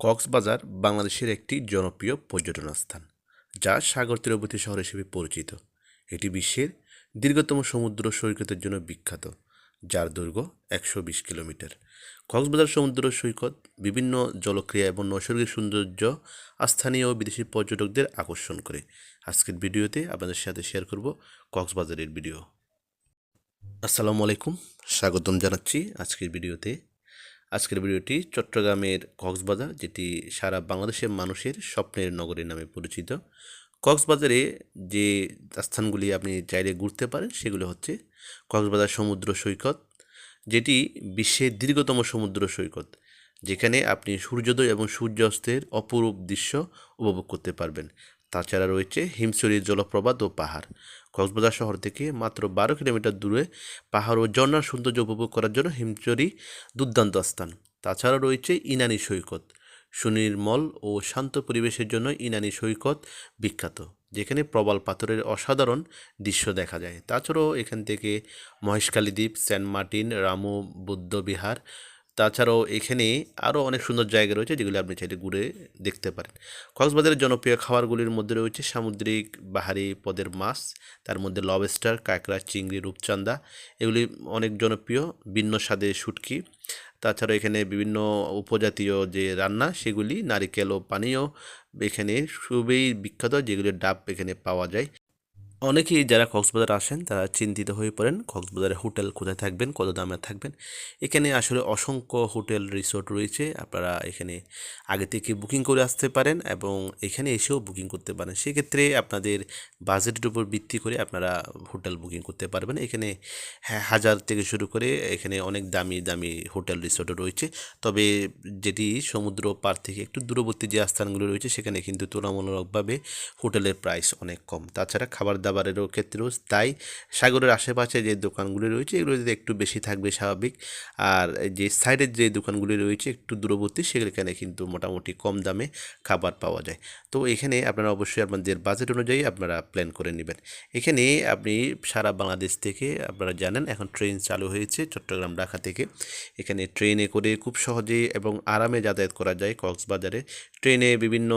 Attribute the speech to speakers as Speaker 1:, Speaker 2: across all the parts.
Speaker 1: কক্সবাজার বাংলাদেশের একটি জনপ্রিয় পর্যটন স্থান যা সাগর তীরবর্তী শহর হিসেবে পরিচিত। এটি বিশ্বের দীর্ঘতম সমুদ্র সৈকতের জন্য বিখ্যাত, যার দৈর্ঘ্য একশো বিশ কিলোমিটার। কক্সবাজার সমুদ্র সৈকত বিভিন্ন জলক্রিয়া এবং নৈসর্গিক সৌন্দর্য স্থানীয় ও বিদেশি পর্যটকদের আকর্ষণ করে। আজকের ভিডিওতে আপনাদের সাথে শেয়ার করব কক্সবাজারের ভিডিও। আসসালামু আলাইকুম, স্বাগতম জানাচ্ছি আজকের ভিডিওতে। আজকের ভিডিওটি চট্টগ্রামের কক্সবাজার, যেটি সারা বাংলাদেশের মানুষের স্বপ্নের নগরী নামে পরিচিত। কক্সবাজারে যে স্থানগুলি আপনি চাইলে ঘুরতে পারেন, সেগুলো হচ্ছে কক্সবাজার সমুদ্র সৈকত, যেটি বিশ্বের দীর্ঘতম সমুদ্র সৈকত। যেখানে আপনি সূর্যোদয় এবং সূর্যাস্তের অপরূপ দৃশ্য উপভোগ করতে পারবেন। তাছাড়া রয়েছে হিমছড়ির জলপ্রপাত ও পাহাড়। কক্সবাজার শহর থেকে মাত্র বারো কিলোমিটার দূরে পাহাড় ও ঝর্ণার সৌন্দর্য উপভোগ করার জন্য হিমচরি দুর্দান্ত স্থান। তাছাড়া রয়েছে ইনানি সৈকত। সুনির্মল ও শান্ত পরিবেশের জন্য ইনানি সৈকত বিখ্যাত, যেখানে প্রবাল পাথরের অসাধারণ দৃশ্য দেখা যায়। তাছাড়াও এখান থেকে মহেশখালী দ্বীপ, সেন্ট মার্টিন, রামু বুদ্ধ বিহার তাছাড়াও এখানে আরও অনেক সুন্দর জায়গা রয়েছে যেগুলো আপনি চাইলে ঘুরে দেখতে পারেন। কক্সবাজারের জনপ্রিয় খাবারগুলির মধ্যে রয়েছে সামুদ্রিক বাহারি পদের মাছ, তার মধ্যে লবস্টার কাঁকড়া, চিংড়ি রূপচান্দা এগুলি অনেক জনপ্রিয়, ভিন্ন স্বাদের শুটকি। তাছাড়া এখানে বিভিন্ন উপজাতীয় যে রান্না, সেগুলি নারিকেল ও পানীয় এখানে খুবই বিখ্যাত যেগুলির ডাব এখানে পাওয়া যায়। অনেকেই যারা কক্সবাজার আসেন, তারা চিন্তিত হয়ে পড়েন কক্সবাজারে হোটেল কোথায় থাকবেন, কত দামে থাকবেন। এখানে আসলে অসংখ্য হোটেল, রিসোর্ট রয়েছে, আপনারা এখানে আগে থেকে বুকিং করে আসতে পারেন এবং এখানে এসেও বুকিং করতে পারেন। সেক্ষেত্রে আপনাদের বাজেটের উপর ভিত্তি করে আপনারা হোটেল বুকিং করতে পারবেন। এখানে হ্যাঁ হাজার থেকে শুরু করে এখানে অনেক দামি দামি হোটেল রিসোর্টও রয়েছে। তবে যেটি সমুদ্র পার থেকে একটু দূরবর্তী যে স্থানগুলো রয়েছে, সেখানে কিন্তু তুলনামূলকভাবে হোটেলের প্রাইস অনেক কম। তাছাড়া খাবার দাবারেরও ক্ষেত্রেও তাই সাগরের আশেপাশে যে দোকানগুলি রয়েছে, এগুলো যদি একটু বেশি থাকবে স্বাভাবিক। আর যে সাইডের যে দোকানগুলি রয়েছে একটু দূরবর্তী, সেখানে কিন্তু মোটামুটি কম দামে খাবার পাওয়া যায়। তো এখানে আপনারা অবশ্যই আপনাদের বাজেট অনুযায়ী আপনারা প্ল্যান করে নেবেন। এখানে আপনি সারা বাংলাদেশ থেকে আপনারা জানেন, এখন ট্রেন চালু হয়েছে চট্টগ্রাম ঢাকা থেকে। এখানে ট্রেনে করে খুব সহজে এবং আরামে যাতায়াত করা যায় কক্সবাজারে। ট্রেনে বিভিন্ন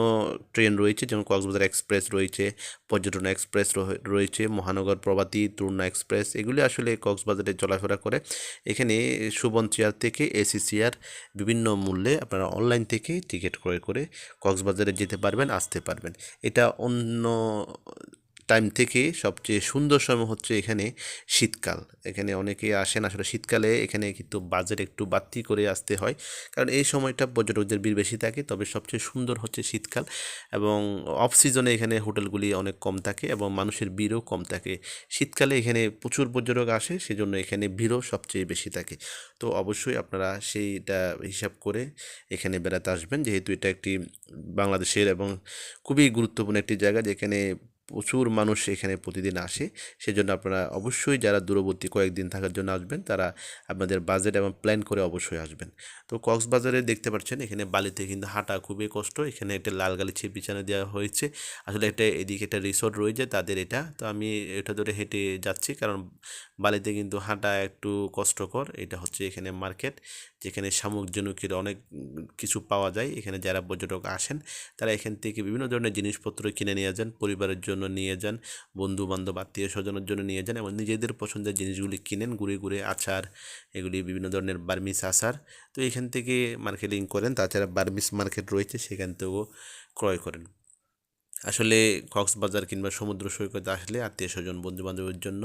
Speaker 1: ট্রেন রয়েছে, যেমন কক্সবাজার এক্সপ্রেস রয়েছে, পর্যটন এক্সপ্রেস রয়েছে, মহানগর, প্রভাতী তরুণা এক্সপ্রেস, এগুলি আসলে কক্সবাজারে চলাফেরা করে। এখানে সুবন চেয়ার থেকে এসি চেয়ার বিভিন্ন মূল্যে আপনারা অনলাইন থেকে টিকিট ক্রয় করে কক্সবাজারে যেতে পারবেন, আসতে পারবেন। এটা অন্য টাইম থেকে সবচেয়ে সুন্দর সময় হচ্ছে এখানে শীতকাল। এখানে অনেকে আসেন আসলে শীতকালে, এখানে কিন্তু বাজেট একটু বাড়তি করে আসতে হয়। কারণ এই সময়টা পর্যটকদের ভিড় বেশি থাকে, তবে সবচেয়ে সুন্দর হচ্ছে শীতকাল এবং অফ সিজনে এখানে হোটেলগুলি অনেক কম থাকে এবং মানুষের ভিড়ও কম থাকে। শীতকালে এখানে প্রচুর পর্যটক আসে, সেজন্য এখানে ভিড়ও সবচেয়ে বেশি থাকে। তো অবশ্যই আপনারা সেইটা হিসাব করে এখানে বেড়াতে আসবেন, যেহেতু এটা একটি বাংলাদেশের এবং খুবই গুরুত্বপূর্ণ একটি জায়গা, যেখানে প্রচুর মানুষ এখানে প্রতিদিন আসে। সেজন্য আপনারা অবশ্যই যারা দূরবর্তী কয়েকদিন থাকার জন্য আসবেন, তারা আপনাদের বাজেট এবং প্ল্যান করে অবশ্যই আসবেন। তো কক্সবাজারে দেখতে পাচ্ছেন, এখানে বালিতে কিন্তু হাঁটা খুবই কষ্ট। এখানে একটা লাল গালিছে বিছানা দেওয়া হয়েছে। আসলে একটা এদিকে একটা রিসোর্ট রয়েছে, তাদের এটা। তো আমি এটা ধরে হেঁটে যাচ্ছি, কারণ বালিতে কিন্তু হাঁটা একটু কষ্টকর। এটা হচ্ছে এখানে মার্কেট, যেখানে শামুকজনকের অনেক কিছু পাওয়া যায়। এখানে যারা পর্যটক আসেন, তারা এখান থেকে বিভিন্ন ধরনের জিনিসপত্র কিনে নিয়ে যান, পরিবারের জন্য নিয়ে যান বন্ধু বান্ধব আত্মীয় স্বজনের জন্য নিয়ে যান এবং নিজেদের পছন্দের জিনিসগুলি কিনেন, ঘুরে ঘুরে আচার, এগুলি বিভিন্ন ধরনের বার্মিস আচার। তো এখান থেকে মার্কেটিং করেন, তাছাড়া বার্মিস মার্কেট রয়েছে, সেখান থেকেও ক্রয় করেন। আসলে কক্সবাজার কিংবা সমুদ্র সৈকতে আসলে আত্মীয় স্বজন বন্ধু বান্ধবের জন্য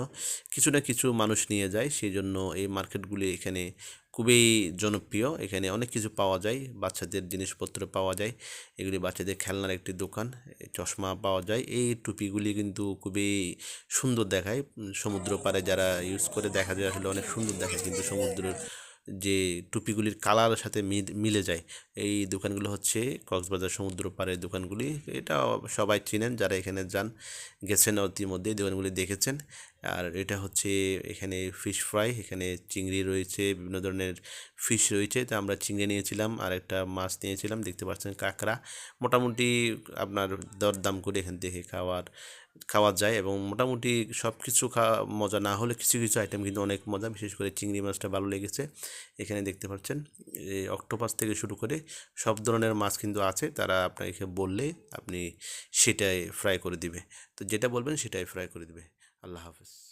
Speaker 1: কিছু না কিছু মানুষ নিয়ে যায়। সেই জন্য এই মার্কেটগুলি এখানে খুবই জনপ্রিয়। এখানে অনেক কিছু পাওয়া যায়। বাচ্চাদের জিনিসপত্র পাওয়া যায়। এগুলি বাচ্চাদের খেলনার একটি দোকান। চশমা পাওয়া যায়। এই টুপিগুলি কিন্তু খুবই সুন্দর দেখায়। সমুদ্র পাড়ে যারা ইউজ করে দেখা যায়, আসলে অনেক সুন্দর দেখায়। কিন্তু সমুদ্রের যে টুপিগুলির কালারের সাথে মিল- যায়। এই দোকানগুলো হচ্ছে কক্সবাজার সমুদ্র পাড়ের দোকানগুলি। এটা সবাই চিনেন, যারা এখানে যান, গেছেন ইতিমধ্যে দোকানগুলি দেখেছেন। আর এটা হচ্ছে এখানে ফিশ ফ্রাই এখানে চিংড়ি রয়েছে, বিভিন্ন ধরনের ফিশ রয়েছে। তো আমরা চিংড়ি নিয়েছিলাম আর একটা মাছ নিয়েছিলাম, দেখতে পাচ্ছেন কাঁকড়া। মোটামুটি আপনার দরদাম করে এখান থেকে খাওয়ার, খাওয়া যায় এবং মোটামুটি সব কিছু খাওয়া মজা না হলে কিছু কিছু আইটেম কিন্তু অনেক মজা, বিশেষ করে চিংড়ি মাছটা ভালো লেগেছে। এখানে দেখতে পাচ্ছেন এই অক্টোপাস থেকে শুরু করে সব ধরনের মাছ কিন্তু আছে, তারা আপনাকে বললে আপনি সেটাই ফ্রাই করে দিবে। তো যেটা বলবেন সেটাই ফ্রাই করে দিবে। আল্লাহ হাফেজ